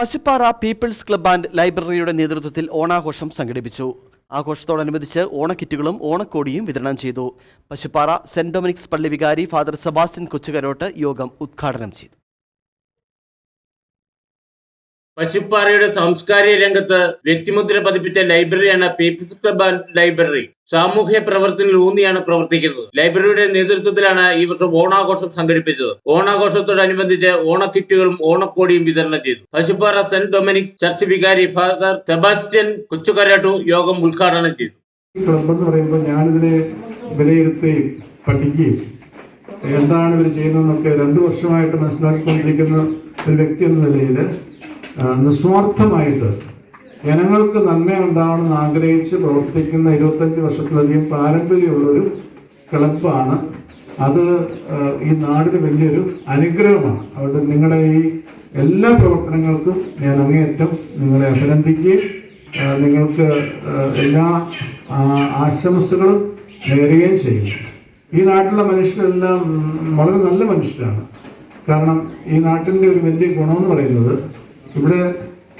Pasuppara people's club and ലൈബ്രറിയുടെ നേതൃത്വത്തിൽ ഓണാഘോഷം സംഘടിപ്പിച്ചു. ആഘോഷത്തോടനുബന്ധിച്ച് ഓണക്കിറ്റുകളും ഓണക്കോടിയും വിതരണം ചെയ്തു. പശുപ്പാറ സെന്റ് ഡൊമിനിക്സ് പള്ളി വികാരി ഫാദർ സെബാസ്റ്റ്യൻ കൊച്ചുകരോട്ട് യോഗം ഉദ്ഘാടനം ചെയ്തു. പശുപ്പാറയുടെ സാംസ്കാരിക രംഗത്ത് വ്യക്തിമുദ്ര പതിപ്പിച്ച ലൈബ്രറിയാണ് പീപ്പിൾസ് ക്ലബ് ആൻഡ് ലൈബ്രറി. സാമൂഹ്യ പ്രവർത്തനത്തിൽ ഊന്നിയാണ് പ്രവർത്തിക്കുന്നത്. ലൈബ്രറിയുടെ നേതൃത്വത്തിലാണ് ഈ വർഷം ഓണാഘോഷം സംഘടിപ്പിച്ചത്. ഓണാഘോഷത്തോടനുബന്ധിച്ച് ഓണക്കിറ്റുകളും ഓണക്കോടിയും വിതരണം ചെയ്തു. പശുപ്പാറ സെന്റ് ഡൊമിനിക് ചർച്ച് വികാരി ഫാദർ സെബാസ്റ്റ്യൻ കൊച്ചുകരാട്ടു യോഗം ഉദ്ഘാടനം ചെയ്തു. വിലയിരുത്തുകയും പഠിക്കുകയും എന്താണ് ഇവർ ചെയ്യുന്നതെന്നൊക്കെ രണ്ടു വർഷമായിട്ട് മനസ്സിലാക്കിക്കൊണ്ടിരിക്കുന്ന ഒരു വ്യക്തി എന്ന നിലയിൽ നിസ്വാർത്ഥമായിട്ട് ജനങ്ങൾക്ക് നന്മ ഉണ്ടാവണമെന്ന് ആഗ്രഹിച്ച് പ്രവർത്തിക്കുന്ന ഇരുപത്തഞ്ച് വർഷത്തിലധികം പാരമ്പര്യമുള്ളൊരു ക്ലബാണ് അത് ഈ നാടിന് വലിയൊരു അനുഗ്രഹമാണ്. അവിടെ നിങ്ങളുടെ ഈ എല്ലാ പ്രവർത്തനങ്ങൾക്കും ഞാൻ അങ്ങേയറ്റം നിങ്ങളെ അഭിനന്ദിക്കുകയും നിങ്ങൾക്ക് എല്ലാ ആശംസകളും നേരുകയും ചെയ്യും. ഈ നാട്ടിലെ മനുഷ്യരെല്ലാം വളരെ നല്ല മനുഷ്യരാണ്. കാരണം ഈ നാട്ടിന്റെ ഒരു വലിയ ഗുണമെന്ന് പറയുന്നത് ഇവിടെ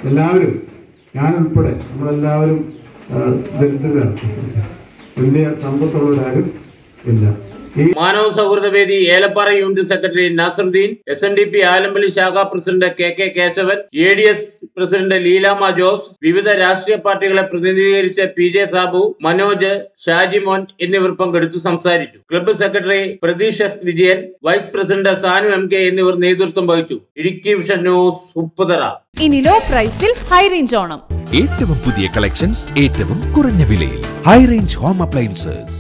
എല്ലാവരും ഞാനുൾപ്പെടെ നമ്മളെല്ലാവരും ദരിദ്രരാണ്. വലിയ സമ്പത്തുള്ളവരാരും ഇല്ല. മാനവ സൗഹൃദ വേദി Elappara unit secretary Nasaruddin S N D P Alampali ശാഖാ president K K Keshavan A D S president Leelama Jose വിവിധ രാഷ്ട്രീയ പാർട്ടികളെ പ്രതിനിധീകരിച്ച പി ജെ സാബു മനോജ് ഷാജിമോൻ എന്നിവർ പങ്കെടുത്തു സംസാരിച്ചു. Club secretary Pratheesh S Vijayan vice president Sanu M K എന്നിവർ നേതൃത്വം വഹിച്ചു. Idukki vision news Upputhara. ഇനി ലോ പ്രൈസിൽ ഹൈ റേഞ്ച് ഓണം. ഏറ്റവും പുതിയ കളക്ഷൻസ് ഏറ്റവും കുറഞ്ഞ വിലയിൽ. High range home appliances